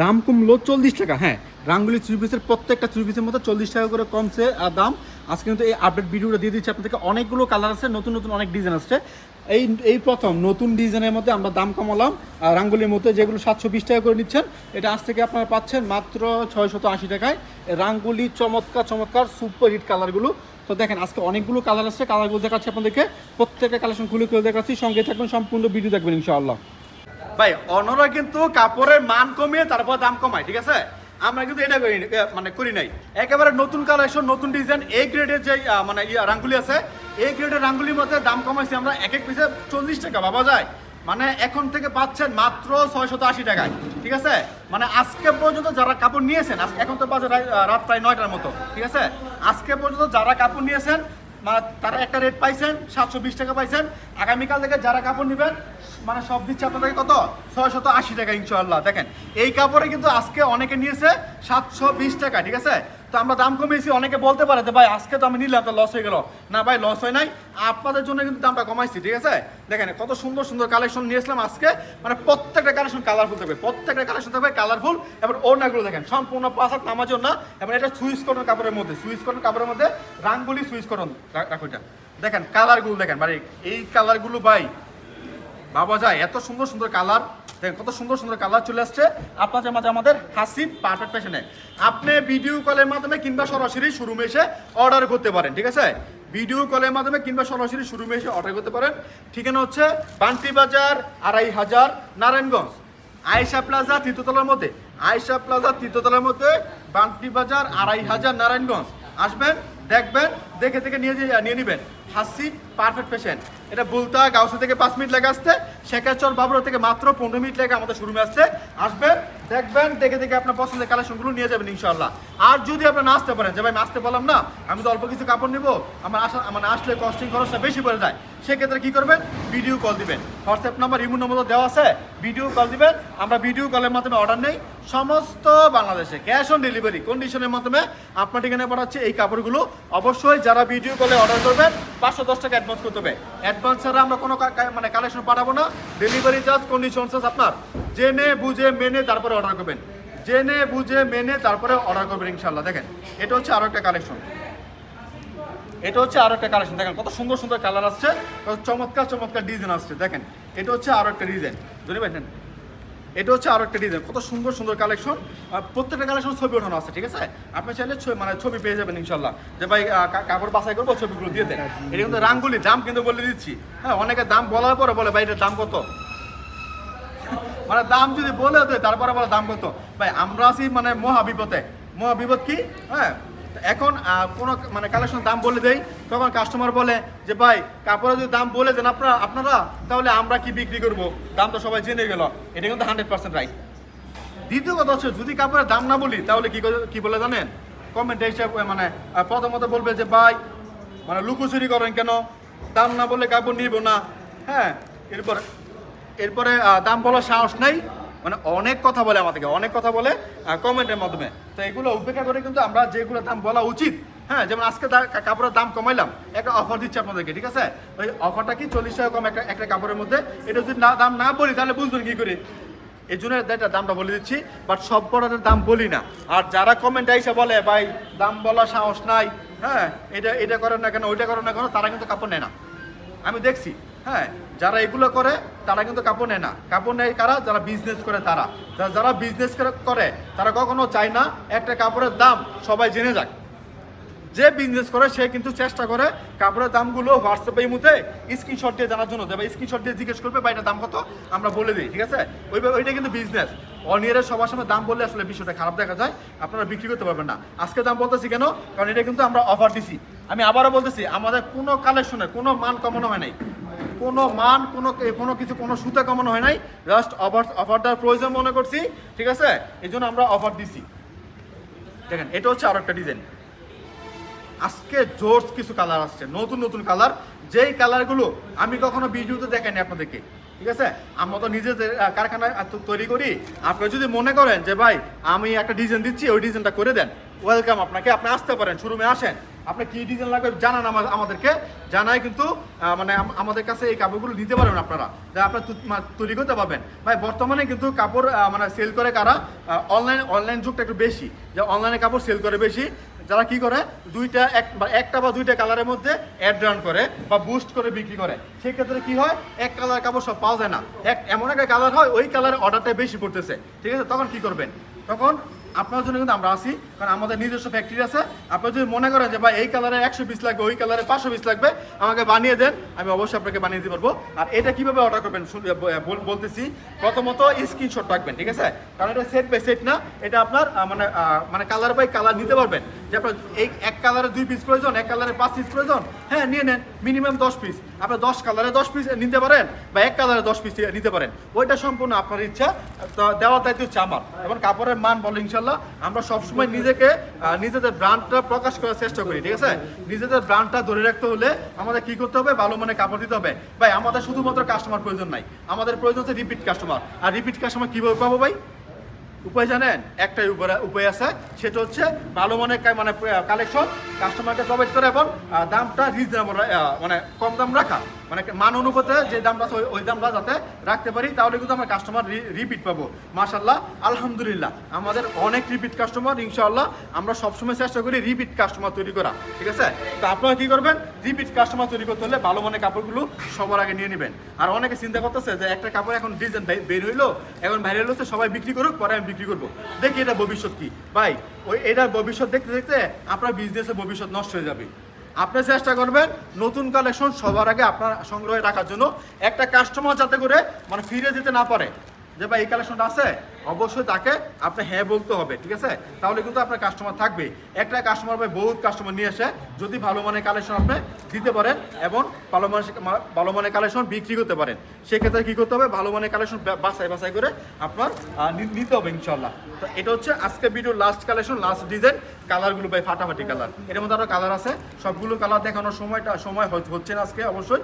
দাম কমলো চল্লিশ টাকা। হ্যাঁ রাঙ্গুলি থ্রি পিসের প্রত্যেকটা থ্রি পিসের মধ্যে চল্লিশ টাকা করে কমছে দাম। আজকে কিন্তু এই আপডেট ভিডিওটা দিয়ে দিচ্ছি আপনাদেরকে। অনেকগুলো কালার আছে, নতুন নতুন অনেক ডিজাইন আসছে। এই এই প্রথম নতুন ডিজাইনের মধ্যে আমরা দাম কমালাম, আর রাঙ্গুলির মধ্যে যেগুলো সাতশো বিশ টাকা করে নিচ্ছেন, এটা আজ থেকে আপনারা পাচ্ছেন মাত্র ছয়শত আশি টাকায়। রাঙ্গুলি চমৎকার চমৎকার সুপার হিট কালারগুলো তো দেখেন, আজকে অনেকগুলো কালার আসছে কালারগুলো দেখাচ্ছি আপনাদেরকে। প্রত্যেকটা কালেকশন খুলে খুলে দেখাচ্ছি, সঙ্গে থাকবেন সম্পূর্ণ ভিডিও দেখবেন ইনশাআল্লাহ। ভাই, অন্যরা কিন্তু কাপড়ের মান কমিয়ে তারপর দাম কমায়, ঠিক আছে? আমরা কিন্তু এটা করি মানে করি নাই। একেবারে নতুন কালেকশন নতুন ডিজাইন এই গ্রেডের যে মানে রাঙ্গুলি আছে এই গ্রেডের রাঙ্গুলির মধ্যে দাম কমাইছি আমরা এক এক পিসে চল্লিশ টাকা, ভাবা যায়? মানে এখন থেকে পাচ্ছেন মাত্র ছয়শত আশি টাকায়, ঠিক আছে? মানে আজকে পর্যন্ত যারা কাপড় নিয়েছেন এখন তো বাজে রাত- রাত প্রায় নয়টার মতো, ঠিক আছে? আজকে পর্যন্ত যারা কাপড় নিয়েছেন মানে তারা একটা রেট পাইছেন, সাতশো বিশ টাকা পাইছেন। আগামীকাল থেকে যারা কাপড় নেবেন মানে সব দিচ্ছে আপনাদেরকে কত? ছয়শত আশি টাকা ইনশাল্লাহ দেখেন, এই কাপড়ে কিন্তু আজকে অনেকে নিয়েছে সাতশো বিশ টাকা, ঠিক আছে? তো আমরা দাম কমিয়েছি, অনেকে বলতে পারে যে, ভাই, আজকে তো আমি নিলাম, তো লস হয়ে গেল। না, ভাই লস হয় নাই। আপনাদের জন্য কিন্তু দামটা কমাইছি, ঠিক আছে? দেখেন, কত সুন্দর সুন্দর কালেকশন নিয়েছিলাম আজকে। মানে প্রত্যেকটা কালেকশন কালারফুল থাকবে, প্রত্যেকটা কালেকশন থাকবে কালারফুল এবার ওড়নাগুলো দেখেন, সম্পূর্ণ পাশাত নামার জন্য এবার এটা সুইচ করুন কাপড়ের মধ্যে সুইচ করুন কাপড়ের মধ্যে রাঙ্গুলি সুইচ করুন রাখুটা দেখেন কালারগুলো দেখেন মানে এই কালারগুলো ভাই বাবা যায়, এত সুন্দর সুন্দর কালার। কত সুন্দর সুন্দর কালার চলে আসছে। আপনাদের মাঝে আমাদের হাসিব পারফেক্ট ফ্যাশনে আপনি ভিডিও কলের মাধ্যমে কিংবা সরাসরি শোরুমে এসে অর্ডার করতে পারেন, ঠিক আছে? ভিডিও কলের মাধ্যমে কিংবা সরাসরি শোরুমে এসে অর্ডার করতে পারেন। ঠিকানা হচ্ছে বান্টি বাজার আড়াই হাজার নারায়ণগঞ্জ। আয়েশা প্লাজা তৃতীয়তলার মধ্যে। আয়েশা প্লাজা তৃতীয়তলার মধ্যে বান্টি বাজার আড়াই হাজার নারায়ণগঞ্জ। আসবেন, দেখবেন দেখে দেখে নিয়ে নিয়ে নেবেন। হাসি পারফেক্ট পেশেন্ট এটা বুলতা, গাউসা থেকে পাঁচ মিনিট লাগে আসতে শেখাচর বাবুরা থেকে মাত্র পনেরো মিনিট লাগে আমাদের শোরুমে আসতে আসবেন, দেখবেন, দেখে দেখে আপনার পছন্দের কালেকশনগুলো নিয়ে যাবেন ইনশাল্লাহ আর যদি আপনার আসতে পারেন, যে ভাই আসতে পারলাম না, আমি তো অল্প কিছু কাপড় নিবো, আমার আসা মানে আসলে কস্টিং খরচটা বেশি পড়ে যায়, সেক্ষেত্রে কী করবেন? ভিডিও কল দিবেন। হোয়াটসঅ্যাপ নাম্বার ইমো নম্বর দেওয়া আছে। ভিডিও কল দিবেন। আমরা ভিডিও কলের মাধ্যমে অর্ডার নেই। সমস্ত বাংলাদেশে ক্যাশ অন ডেলিভারি কন্ডিশনের মাধ্যমে আপনার ঠিকানায় পাঠাচ্ছে এই কাপড়গুলো। অবশ্যই যারা ভিডিও কলে অর্ডার করবেন পাঁচশো দশ টাকা অ্যাডভান্স করতে হবে। অ্যাডভান্স ছাড়া আমরা কোনো মানে কালেকশন পাঠাবো না। ডেলিভারি চার্জ কন্ডিশন চার্জ আপনার। জেনে, বুঝে, মেনে তারপরে অর্ডার করবেন। জেনে, বুঝে, মেনে তারপরে অর্ডার করবেন ইনশাল্লাহ দেখেন, এটা হচ্ছে আরও একটা কালেকশন এটা হচ্ছে আরও একটা কালেকশন দেখেন, কত সুন্দর সুন্দর কালার আসছে। চমৎকার চমৎকার ডিজাইন আসছে। দেখেন, এটা হচ্ছে আরও একটা ডিজাইন বুঝতে পারছেন এটা হচ্ছে আরও একটা ডিজাইন কত সুন্দর সুন্দর কালেকশন প্রত্যেকটা কালেকশন ছবি ওঠানো আছে, ঠিক আছে? আপনি চাইলে মানে ছবি পেয়ে যাবেন ইনশাল্লাহ যে ভাই কাপড় বাছাই করব, ছবিগুলো দিয়ে দেন। এটা কিন্তু রাঙ্গুলি, দাম কিন্তু বলে দিচ্ছি। হ্যাঁ অনেকে দাম বলার পরে বলে, ভাই, এটার দাম কত? মানে দাম যদি বলে দেয়, তারপরে বলে, দাম কত? ভাই, আমরা আছি মানে মহাবিপদে। মহাবিপদ কি? হ্যাঁ এখন কোনো মানে কালেকশন দাম বলে দেই, তখন কাস্টমার বলে যে, ভাই, কাপড়ের যদি দাম বলে দেন আপনারা আপনারা, তাহলে আমরা কি বিক্রি করব? দাম তো সবাই জেনে গেল। এটা কিন্তু হান্ড্রেড পার্সেন্ট রাইট দ্বিতীয় কথা হচ্ছে, যদি কাপড়ের দাম না বলি, তাহলে কি কি বলে জানেন? কমেন্টে হিসাবে মানে প্রথমত বলবে যে, ভাই মানে লুকোচুরি করেন কেন? দাম না বললে কাপড় নিব না। হ্যাঁ এরপর, এরপরে দাম বলার সাহস নেই। মানে অনেক কথা বলে আমাদেরকে, অনেক কথা বলে কমেন্টের মাধ্যমে। তো এগুলো উপেক্ষা করে কিন্তু আমরা যেগুলো দাম বলা উচিত হ্যাঁ যেমন আজকে কাপড়ের দাম কমাইলাম, একটা অফার দিচ্ছি আপনাদেরকে, ঠিক আছে? ওই অফারটা কি চল্লিশ টাকা কম একটা একটা কাপড়ের মধ্যে? এটা যদি না দাম না বলি, তাহলে বুঝবেন কি করে? এই জন্য এটা দামটা বলে দিচ্ছি বাট সব প্রোডাক্টের দাম বলি না। আর যারা কমেন্ট আইসে বলে, ভাই, দাম বলা সাহস নাই হ্যাঁ এটা এটা করেন না কেন, ওইটা করেন না কেন, তারা কিন্তু কাপড় নেয় না। আমি দেখছি হ্যাঁ যারা এগুলো করে, তারা কিন্তু কাপড় নেয় না। কাপড় নেয় কারা? যারা বিজনেস করে তারা। যারা- বিজনেস করে তারা কখনো চায় না একটা কাপড়ের দাম সবাই জেনে যাক। যে বিজনেস করে, সে কিন্তু চেষ্টা করে কাপড়ের দামগুলো হোয়াটসঅ্যাপে মুহূর্তে স্ক্রিনশট দিয়ে জানার জন্য। দেবে স্ক্রিনশট দিয়ে জিজ্ঞেস করবে বা এটার দাম কত? আমরা বলে দিই, ঠিক আছে? ওইভাবে ওইটা কিন্তু বিজনেস অনিয়ারের সবার সময় দাম বললে আসলে বিষয়টা খারাপ দেখা যায়। আপনারা বিক্রি করতে পারবেন না। আজকে দাম বলতেছি কেন? কারণ এটা কিন্তু আমরা অফার দিছি। আমি আবারও বলতেছি, আমাদের কোনো কালেকশনে কোনো মান কমানো হয় নাই। কোনো মান, কোনো কোনো কিছু, কোনো সুতা কমানো হয় নাই। জাস্ট অফার অফার দেওয়ার প্রয়োজন মনে করছি, ঠিক আছে? এই জন্য আমরা অফার দিছি। দেখেন, এটা হচ্ছে আরও একটা ডিজাইন আজকে জোর্স কিছু কালার আসছে, নতুন নতুন কালার যেই কালারগুলো আমি কখনো ভিডিওতে দেখাইনি আপনাদেরকে, ঠিক আছে? আমরা তো নিজেদের কারখানায় তৈরি করি। আপনি যদি মনে করেন যে, ভাই, আমি একটা ডিজাইন দিচ্ছি, ওই ডিজাইনটা করে দেন। ওয়েলকাম আপনাকে। আপনি আসতে পারেন শোরুমে আসেন। আপনি কি ডিজাইন লাগবে জানান আমা- আমাদেরকে। জানাই কিন্তু মানে আমাদের কাছে এই কাপড়গুলো নিতে পারবেন আপনারা। যা আপনারা তৈরি করতে পারবেন। ভাই, বর্তমানে কিন্তু কাপড় মানে সেল করে কারা? অনলাইন অনলাইন যুগটা একটু বেশি। যে অনলাইনে কাপড় সেল করে বেশি। যারা কি করে? দুইটা এক বা একটা বা দুইটা কালারের মধ্যে অ্যাড রান করে বা বুস্ট করে বিক্রি করে। সেক্ষেত্রে কি হয়? এক কালার কাপড় সব পাওয়া যায় না। এক এমন একটা কালার হয়, ওই কালারের অর্ডারটা বেশি পড়তেছে। ঠিক আছে? তখন কি করবেন? তখন আপনার জন্য কিন্তু আমরা আসি কারণ আমাদের নিজস্ব ফ্যাক্টরি আছে। আপনি যদি মনে করেন যে, ভাই, এই কালারে একশো পিস লাগবে, ওই কালারে পাঁচশো পিস লাগবে, আমাকে বানিয়ে দেন, আমি অবশ্যই আপনাকে বানিয়ে দিতে পারব। আর এটা কীভাবে অর্ডার করবেন বলতেছি। প্রথমত স্ক্রিনশট রাখবেন, ঠিক আছে? কারণ এটা সেট বাই সেট না, এটা আপনার মানে মানে কালার বাই কালার নিতে পারবেন। যে আপনার এই এক কালারে দুই পিস প্রয়োজন, এক কালারে পাঁচ পিস প্রয়োজন। হ্যাঁ নিয়ে নেন মিনিমাম দশ পিস আপনার দশ কালারে দশ পিস নিতে পারেন বা এক কালারে দশ পিস নিতে পারেন। ওইটা সম্পূর্ণ আপনার ইচ্ছা দেওয়ার দায়িত্ব হচ্ছে আমার। এবং কাপড়ের মান বলো ইনশাল্লাহ আমরা সবসময় নিজেকে নিজেদের ব্র্যান্ডটা প্রকাশ করার চেষ্টা করি, ঠিক আছে? নিজেদের ব্র্যান্ডটা ধরে রাখতে হলে আমাদের কি করতে হবে? ভালো মানে কাপড় দিতে হবে। ভাই, আমাদের শুধুমাত্র কাস্টমার প্রয়োজন নাই। আমাদের প্রয়োজন হচ্ছে রিপিট কাস্টমার আর রিপিট কাস্টমার কীভাবে পাবো ভাই? উপায় জানেন? একটাই উপায় আছে, সেটা হচ্ছে ভালো মনে মানে কালেকশন কাস্টমারকে প্রোভাইড করা এবং দামটা রিজনেবল মানে কম দাম রাখা। মানে মান অনুপাতে যে দামটা আছে, ওই- দামটা যাতে রাখতে পারি, তাহলে কিন্তু আমরা কাস্টমার রিপিট পাবো। মাশাল্লাহ আলহামদুলিল্লাহ। আমাদের অনেক রিপিট কাস্টমার ইনশাআল্লাহ, আমরা সবসময় চেষ্টা করি রিপিট কাস্টমার তৈরি করা, ঠিক আছে? তো আপনারা কি করবেন? রিপিট কাস্টমার তৈরি করতে হলে ভালো মানের কাপড়গুলো সবার আগে নিয়ে নেবেন। আর অনেকে চিন্তা করতেছে যে একটা কাপড় এখন ডিজাইন বের হইল, এখন ভাইরাল হচ্ছে সবাই বিক্রি করুক, পরে আমি বিক্রি করব। দেখি এটা ভবিষ্যৎ কি। ভাই, ওই এটার ভবিষ্যৎ দেখতে দেখতে আপনার বিজনেসের ভবিষ্যৎ নষ্ট হয়ে যাবে। আপনি চেষ্টা করবেন নতুন কালেকশন সবার আগে আপনার সংগ্রহে রাখার জন্য। একটা কাস্টমার যাতে করে মানে ফিরে যেতে না পারে। যে ভাই, এই কালেকশনটা আছে? অবশ্যই তাকে আপনি হ্যাঁ বলতে হবে, ঠিক আছে? তাহলে কিন্তু আপনার কাস্টমার থাকবে। একটা কাস্টমার ভাই বহুত কাস্টমার নিয়ে এসে যদি ভালো মানের কালেকশন আপনি দিতে পারেন এবং ভালো মানের ভালো মানের কালেকশন বিক্রি করতে পারেন। সেক্ষেত্রে কি করতে হবে? ভালো মানের কালেকশন বাছাই বাছাই করে আপনার নিতে হবে ইনশাল্লাহ তো এটা হচ্ছে আজকে video last collection last design কালারগুলো ভাই ফাটাফাটি কালারের মধ্যে আরও কালার আছে। সবগুলো কালার দেখানোর সময়টা, সময় হচ্ছে- হচ্ছে না আজকে অবশ্যই।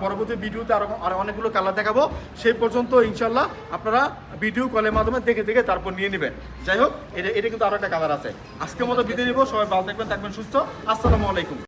পরবর্তী ভিডিওতে আরও আরও অনেকগুলো কালার দেখাবো। সেই পর্যন্ত ইনশাল্লাহ আপনারা ভিডিও কলের মাধ্যমে দেখে দেখে তারপর নিয়ে নেবেন। যাই হোক, এটা এটা কিন্তু আরও একটা কালার আছে। আজকের মতো বিদায় নিব। সবাই ভালো থাকবেন থাকবেন সুস্থ। আসসালামু আলাইকুম।